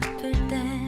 싶을 때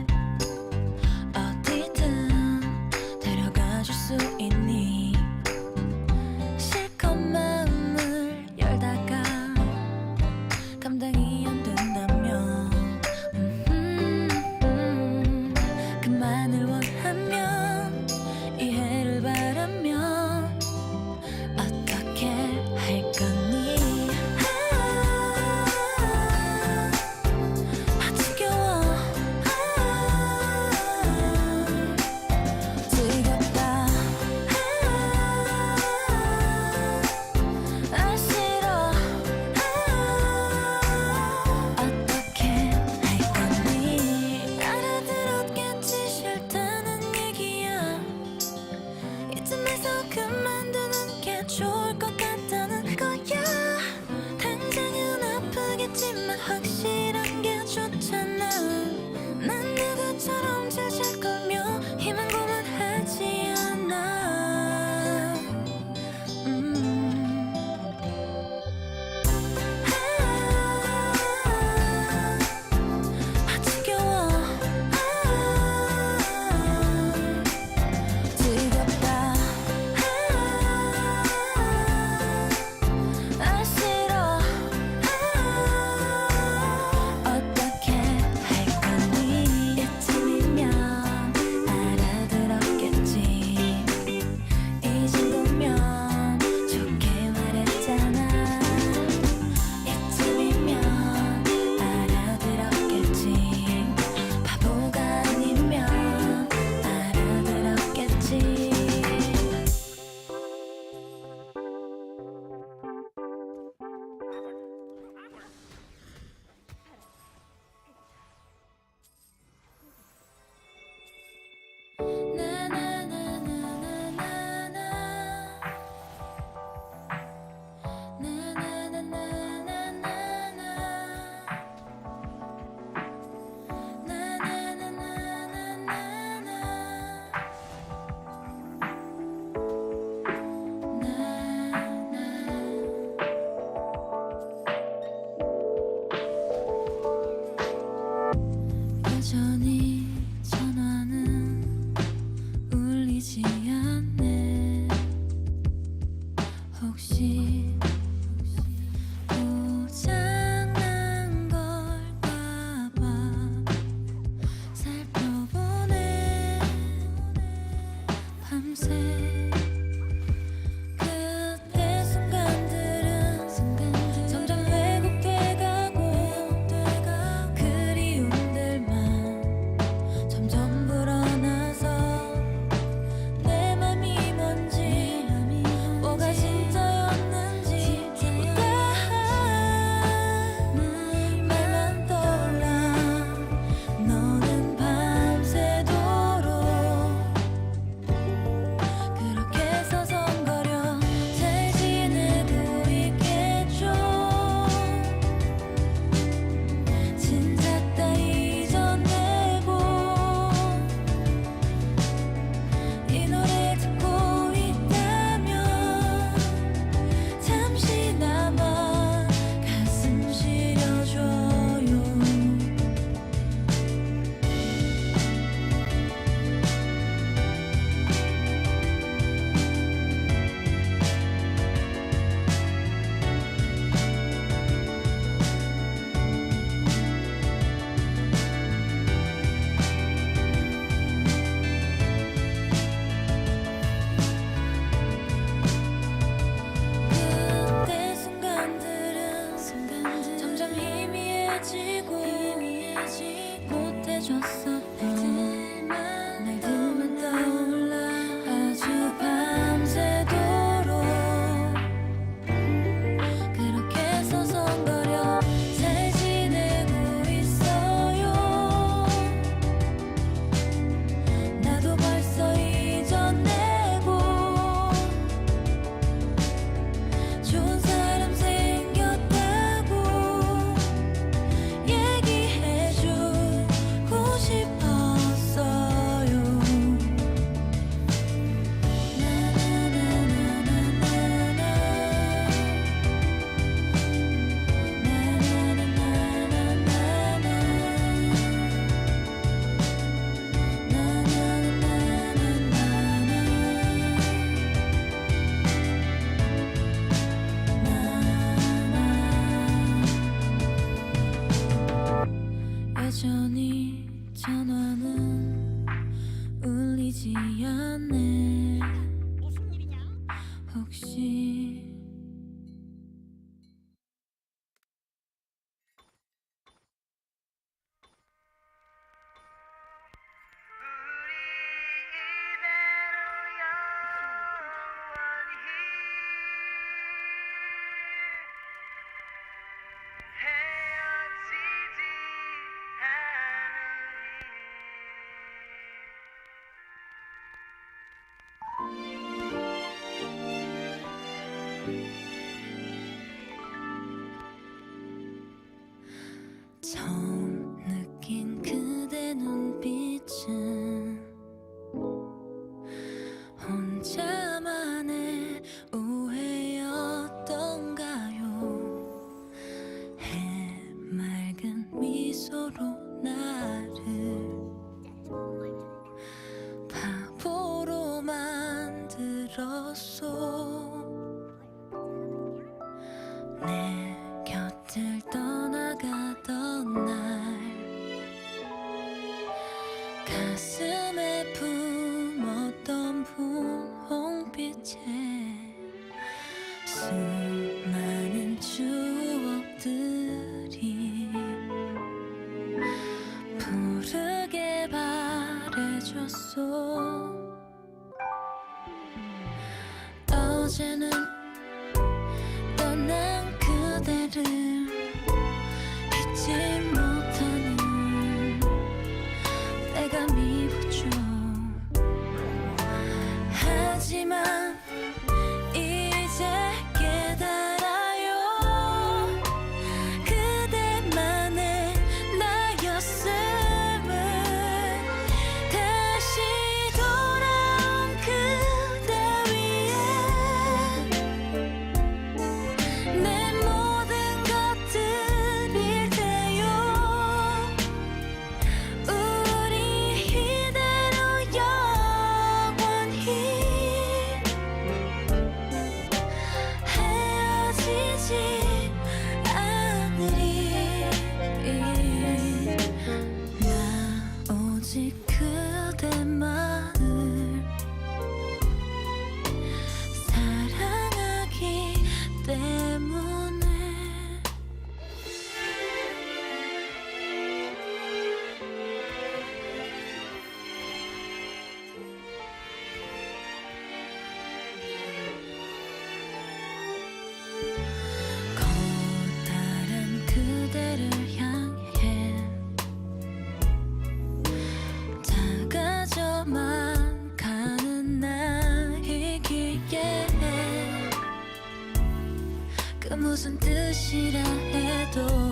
무슨 뜻이라 해도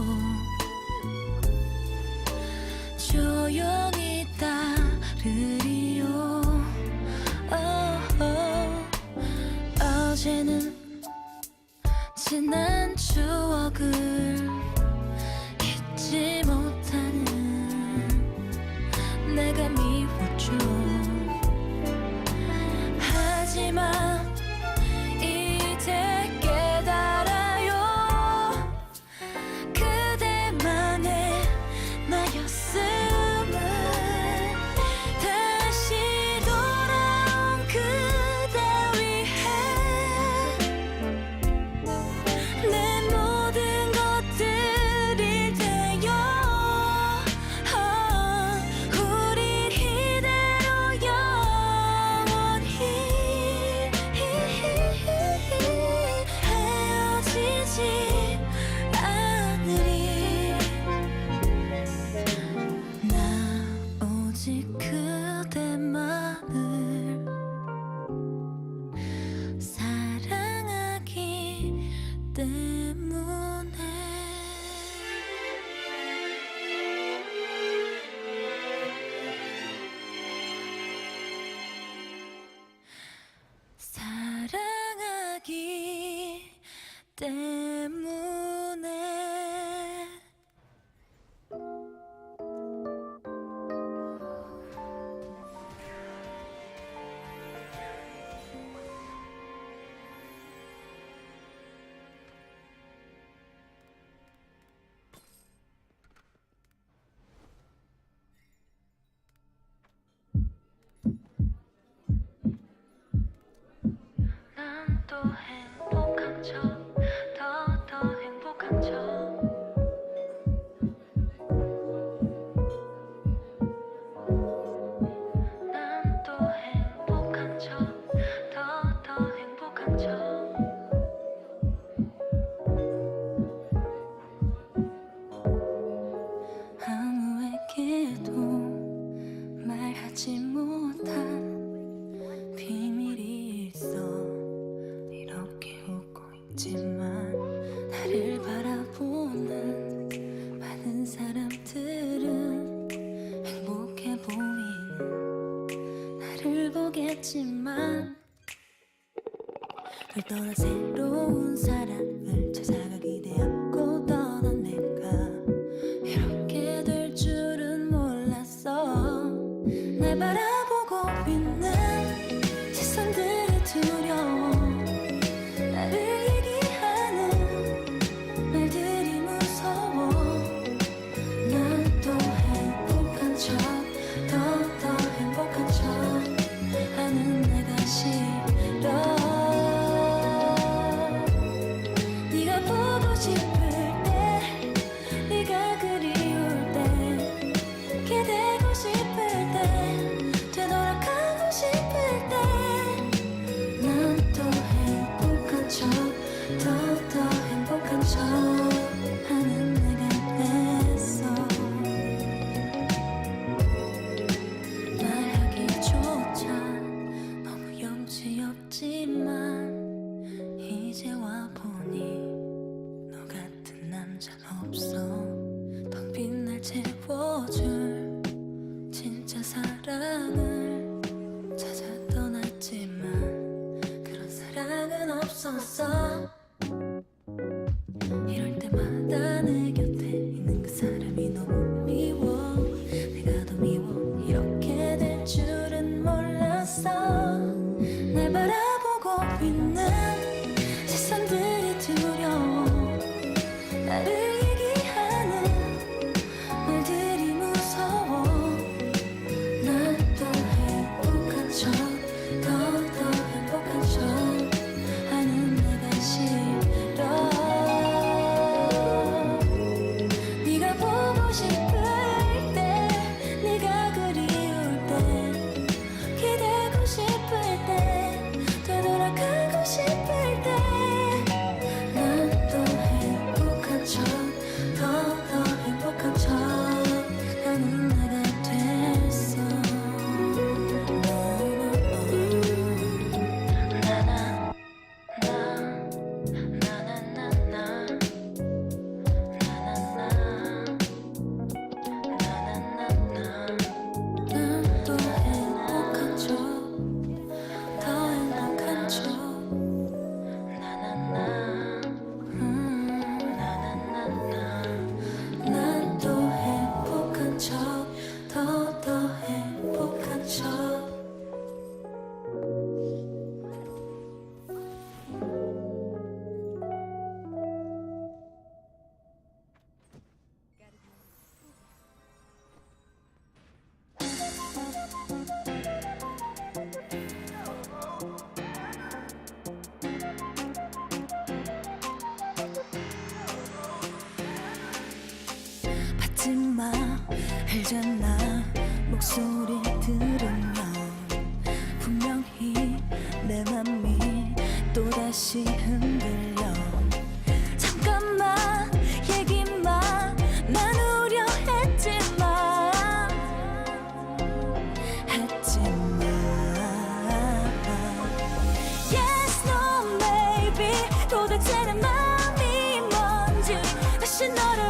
touch. 떠나 새로운 사랑. 괜찮아. 목소리 들으면 분명히 내 맘이 또다시 흔들려. 잠깐만 얘기만 나누려 했지만 했지만. Yes no maybe 도대체 내 맘이 뭔지 다시 너를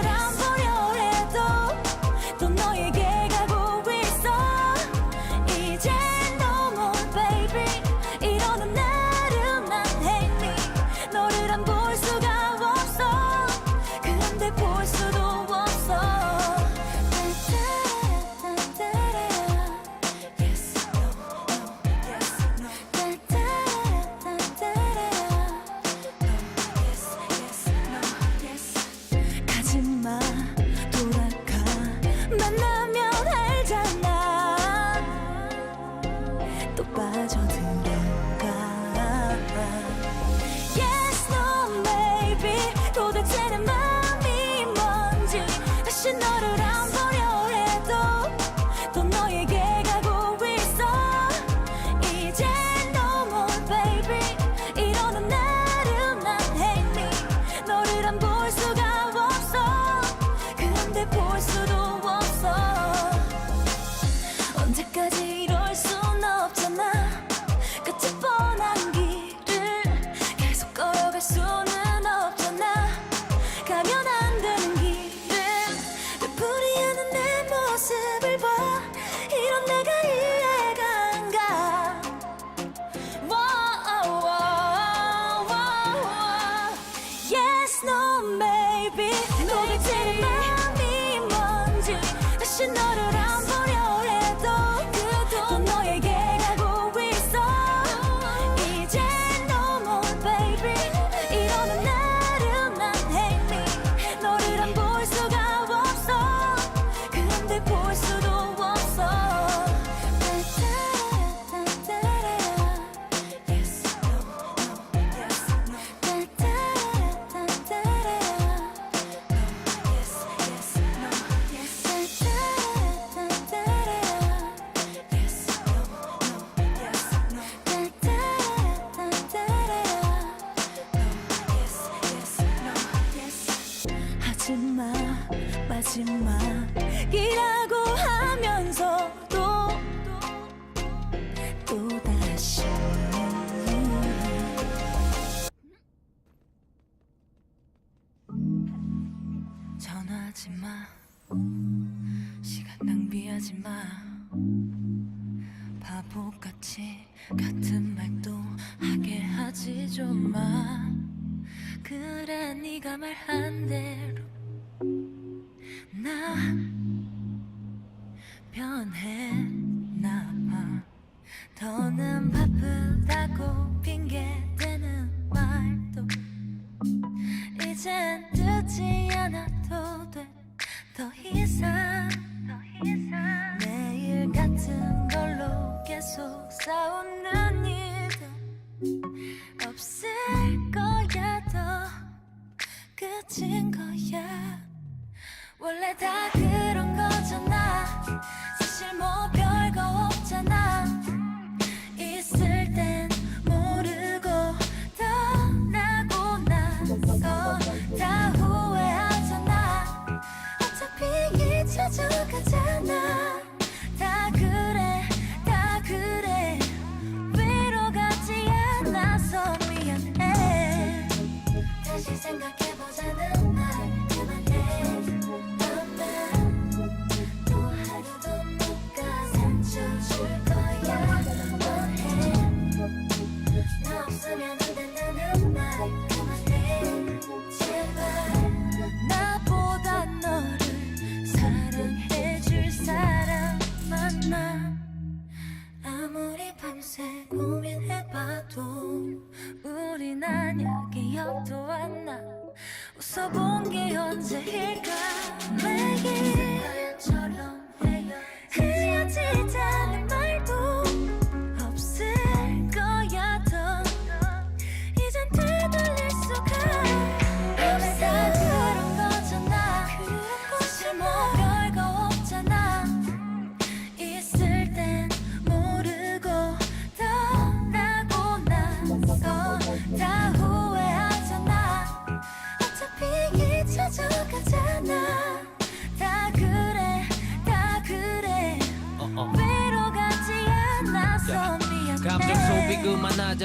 하지 마. 바보같이 같은 말도 하게 하지 좀 마. 그래 네가 말한 대로 나 변했나 봐 아. 더는 바쁘다고 핑계대는 말. 끝인 거야 원래 다 그런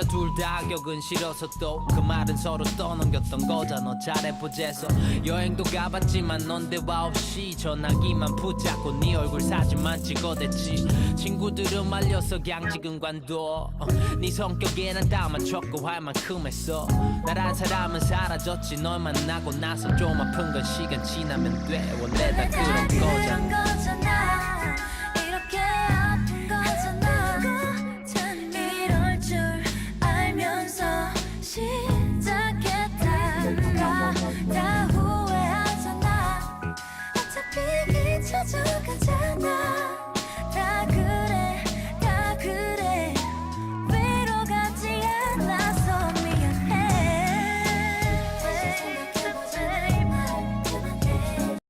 둘다 격은 싫어서 또 그 말은 서로 떠넘겼던 거잖아. 잘해보재서 여행도 가봤지만 넌 대화 없이 전화기만 붙잡고 네 얼굴 사진만 찍어댔지. 친구들은 말려서 그냥 지금 관둬. 네 성격에는 다 맞췄고 할 만큼 했어. 나란 사람은 사라졌지. 널 만나고 나서 좀 아픈 건 시간 지나면 돼. 원래 다 그런 거잖아 那。